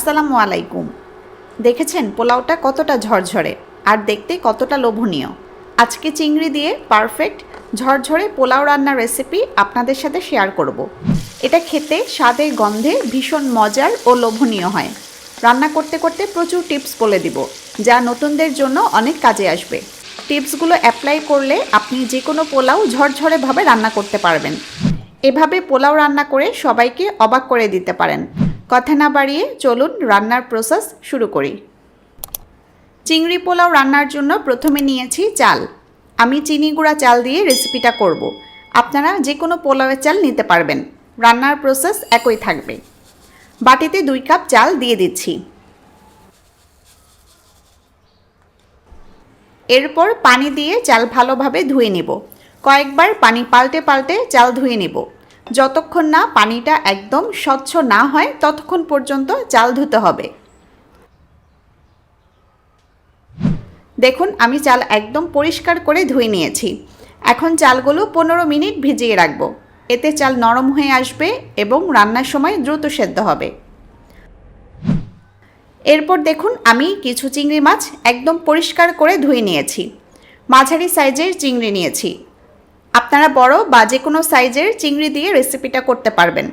আসসালামু আলাইকুম। দেখেছেন পোলাওটা কতটা ঝরঝরে আর দেখতে কতটা লোভনীয়। আজকে চিংড়ি দিয়ে পারফেক্ট ঝরঝরে পোলাও রান্নার রেসিপি আপনাদের সাথে শেয়ার করব। এটা খেতে স্বাদে গন্ধে ভীষণ মজার ও লোভনীয় হয়। রান্না করতে করতে প্রচুর টিপস বলে দিব, যা নতুনদের জন্য অনেক কাজে আসবে। টিপসগুলো অ্যাপ্লাই করলে আপনি যে কোনো পোলাও ঝরঝরেভাবে রান্না করতে পারবেন। এভাবে পোলাও রান্না করে সবাইকে অবাক করে দিতে পারেন। কথা না বাড়িয়ে চলুন রান্নার প্রসেস শুরু করি। চিংড়ি পোলাও রান্নার জন্য প্রথমে নিয়েছি চাল। আমি চিনি গুঁড়া চাল দিয়ে রেসিপিটা করব। আপনারা যে কোনো পোলাওয়ের চাল নিতে পারবেন। রান্নার প্রসেস একই থাকবে। বাটিতে দুই কাপ চাল দিয়ে দিচ্ছি। এরপর পানি দিয়ে চাল ভালোভাবে ধুয়ে নেব। কয়েকবার পানি পাল্টে পাল্টে চাল ধুয়ে নেব। যতক্ষণ না পানিটা একদম স্বচ্ছ না হয়, ততক্ষণ পর্যন্ত চাল ধুতে হবে। দেখুন, আমি চাল একদম পরিষ্কার করে ধুয়ে নিয়েছি। এখন চালগুলো পনেরো মিনিট ভিজিয়ে রাখব। এতে চাল নরম হয়ে আসবে এবং রান্নার সময় দ্রুত সেদ্ধ হবে। এরপর দেখুন, আমি কিছু চিংড়ি মাছ একদম পরিষ্কার করে ধুয়ে নিয়েছি। মাঝারি সাইজের চিংড়ি নিয়েছি। আপনারা বড় বা যে কোনো সাইজের চিংড়ি দিয়ে রেসিপিটা করতে পারবেন।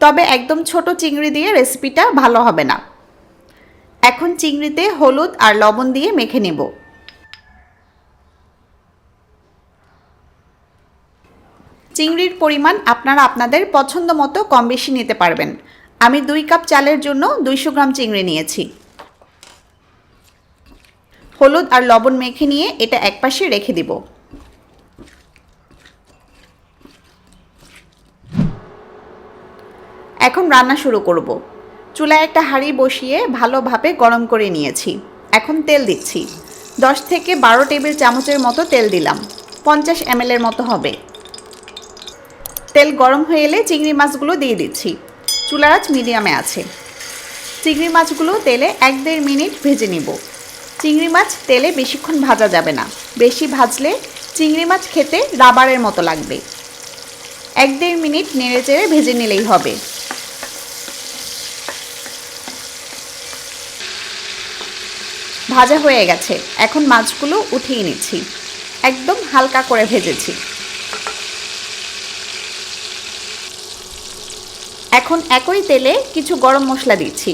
তবে একদম ছোট চিংড়ি দিয়ে রেসিপিটা ভালো হবে না। এখন চিংড়িতে হলুদ আর লবণ দিয়ে মেখে নেব। চিংড়ির পরিমাণ আপনারা আপনাদের পছন্দ মতো কম বেশি নিতে পারবেন। আমি দুই কাপ চালের জন্য দুইশো গ্রাম চিংড়ি নিয়েছি। হলুদ আর লবণ মেখে নিয়ে এটা একপাশে রেখে দিব। এখন রান্না শুরু করব। চুলায় একটা হাঁড়ি বসিয়ে ভালোভাবে গরম করে নিয়েছি। এখন তেল দিচ্ছি। দশ থেকে বারো টেবিল চামচের মতো তেল দিলাম। পঞ্চাশ এর মতো হবে। তেল গরম হয়ে এলে চিংড়ি মাছগুলো দিয়ে দিচ্ছি। চুলার আঁচ মিডিয়ামে আছে। চিংড়ি মাছগুলো তেলে এক দেড় মিনিট ভেজে নিব। চিংড়ি মাছ তেলে বেশিক্ষণ ভাজা যাবে না। বেশি ভাজলে চিংড়ি মাছ খেতে রাবারের মতো লাগবে। এক দেড় মিনিট নেড়ে চেড়ে ভেজে নিলেই হবে। ভাজা হয়ে গেছে। এখন মাছগুলো উঠিয়ে নিচ্ছি। একদম হালকা করে ভেজেছি। এখন একই তেলে কিছু গরম মশলা দিচ্ছি।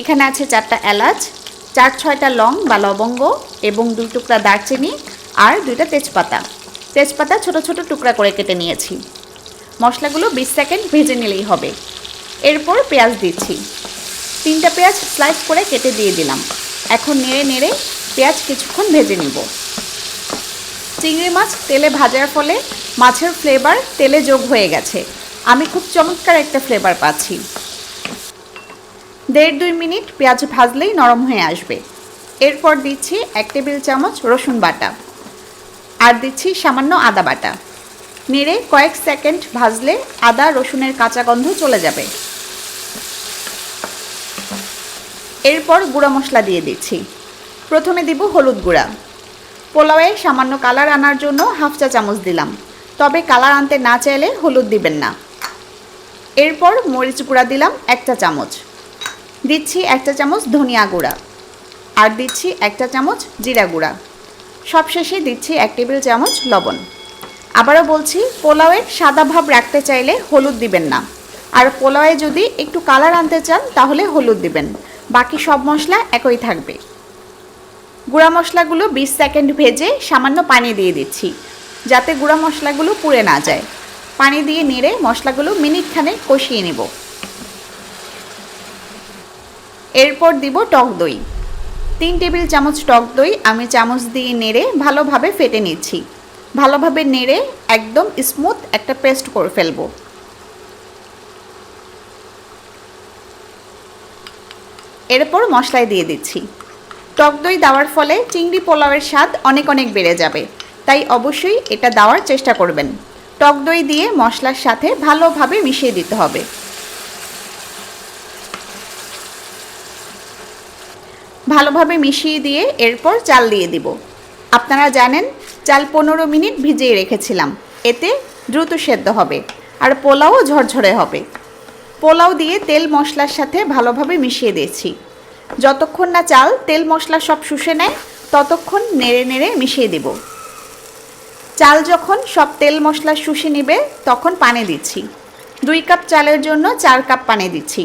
এখানে আছে চারটা এলাচ, চার ছয়টা লং বা লবঙ্গ এবং দুই টুকরা দারচিনি আর দুইটা তেজপাতা। তেজপাতা ছোট ছোট টুকরা করে কেটে নিয়েছি। মশলাগুলো বিশ সেকেন্ড ভেজে নিলেই হবে। এরপর পেঁয়াজ দিচ্ছি। তিনটা পেঁয়াজ স্লাইস করে কেটে দিয়ে দিলাম। এখন নেড়ে নেড়ে পেঁয়াজ কিছুক্ষণ ভেজে নিব। চিংড়ি মাছ তেলে ভাজার ফলে মাছের ফ্লেভার তেলে যোগ হয়ে গেছে। আমি খুব চমৎকার একটা ফ্লেভার পাচ্ছি। দেড় দুই মিনিট পেঁয়াজ ভাজলেই নরম হয়ে আসবে। এরপর দিচ্ছি এক টেবিল চামচ রসুন বাটা। আর দিচ্ছি সামান্য আদা বাটা। নেড়ে কয়েক সেকেন্ড ভাজলে আদা রসুনের কাঁচা গন্ধ চলে যাবে। এরপর গুঁড়া মশলা দিয়ে দিচ্ছি। প্রথমে দিব হলুদ গুঁড়া। পোলাওয়ে সামান্য কালার আনার জন্য হাফ চা চামচ দিলাম। তবে কালার আনতে না চাইলে হলুদ দিবেন না। এরপর মরিচ গুঁড়া দিলাম একটা চামচ। দিচ্ছি একটা চামচ ধনিয়া গুঁড়া। আর দিচ্ছি একটা চামচ জিরা গুঁড়া। সবশেষে দিচ্ছি এক টেবিল চামচ লবণ। আবারও বলছি পোলাওয়ের সাদা ভাব রাখতে চাইলে হলুদ দিবেন না। আর পোলাওয়ে যদি একটু কালার আনতে চান, তাহলে হলুদ দিবেন। বাকি সব মশলা একই থাকবে। গুঁড়া মশলাগুলো বিশ সেকেন্ড ভেজে সামান্য পানি দিয়ে দিচ্ছি, যাতে গুঁড়া মশলাগুলো পুড়ে না যায়। পানি দিয়ে নেড়ে মশলাগুলো মিনিটখানে কষিয়ে নেব। এরপর দিব টক দই। তিন টেবিল চামচ টক দই আমি চামচ দিয়ে নেড়ে ভালোভাবে ফেটে নিচ্ছি। ভালোভাবে নেড়ে একদম স্মুথ একটা পেস্ট করে ফেলব। এরপর মশলায় দিয়ে দিচ্ছি। টক দই দেওয়ার ফলে চিংড়ি পোলাওয়ের স্বাদ অনেক অনেক বেড়ে যাবে। তাই অবশ্যই এটা দেওয়ার চেষ্টা করবেন। টক দই দিয়ে মশলার সাথে ভালোভাবে মিশিয়ে দিতে হবে। ভালোভাবে মিশিয়ে দিয়ে এরপর চাল দিয়ে দিব। আপনারা জানেন, চাল পনেরো মিনিট ভিজিয়ে রেখেছিলাম। এতে দ্রুত সেদ্ধ হবে আর পোলাও ঝরঝরে হবে। পোলাও দিয়ে তেল মশলার সাথে ভালোভাবে মিশিয়ে দিয়েছি। যতক্ষণ না চাল তেল মশলা সব শুষে নেয়, ততক্ষণ নেড়ে নেড়ে মিশিয়ে দেব। চাল যখন সব তেল মশলা শুষে নেবে, তখন পানি দিচ্ছি। দুই কাপ চালের জন্য চার কাপ পানি দিচ্ছি।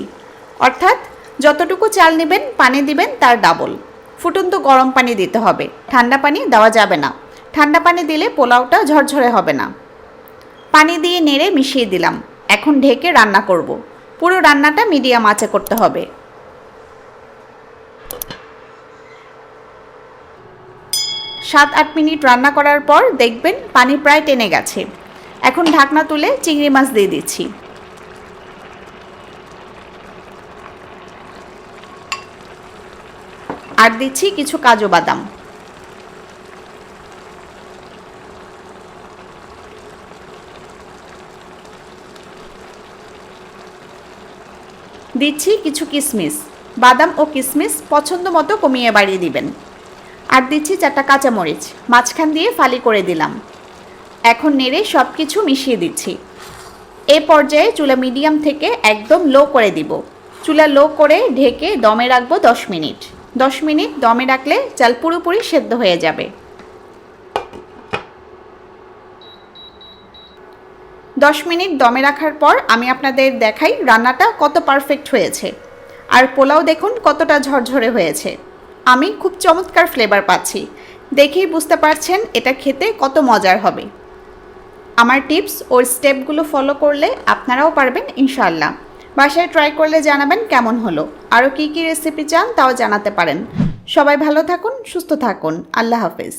অর্থাৎ যতটুকু চাল নেবেন, পানি দিবেন, তার ডাবল। ফুটন্ত গরম পানি দিতে হবে। ঠান্ডা পানি দেওয়া যাবে না। ঠান্ডা পানি দিলে পোলাওটা ঝরঝরে হবে না। পানি দিয়ে নেড়ে মিশিয়ে দিলাম। এখন ঢেকে রান্না করব। পুরো রান্নাটা মিডিয়াম আঁচে করতে হবে। সাত আট মিনিট রান্না করার পর দেখবেন পানি প্রায় টেনে গেছে। এখন ঢাকনা তুলে চিংড়ি মাছ দিয়ে দিচ্ছি। আর দিচ্ছি কিছু কাজু বাদাম। দিচ্ছি কিছু কিশমিশ বাদাম ও কিশমিশ পছন্দ মতো কমিয়ে বাড়িয়ে দিবেন। আর দিচ্ছি চারটা কাঁচামরিচ, মাঝখান দিয়ে ফালি করে দিলাম। এখন নেড়ে সব কিছু মিশিয়ে দিচ্ছি। এ পর্যায়ে চুলা মিডিয়াম থেকে একদম লো করে দিব। চুলা লো করে ঢেকে দমে রাখব দশ মিনিট। দশ মিনিট দমে রাখলে চাল পুরোপুরি সেদ্ধ হয়ে যাবে। দশ মিনিট দমে রাখার পর আমি আপনাদের দেখাই রান্নাটা কত পারফেক্ট হয়েছে। আর পোলাও দেখুন কতটা ঝরঝরে হয়েছে। আমি খুব চমৎকার ফ্লেভার পাচ্ছি। দেখেই বুঝতে পারছেন এটা খেতে কত মজার হবে। আমার টিপস ওর স্টেপগুলো ফলো করলে আপনারাও পারবেন ইনশাল্লাহ বাসায় ট্রাই করলে জানাবেন কেমন হলো। আরও কী কী রেসিপি চান তাও জানাতে পারেন। সবাই ভালো থাকুন, সুস্থ থাকুন। আল্লাহ হাফেজ।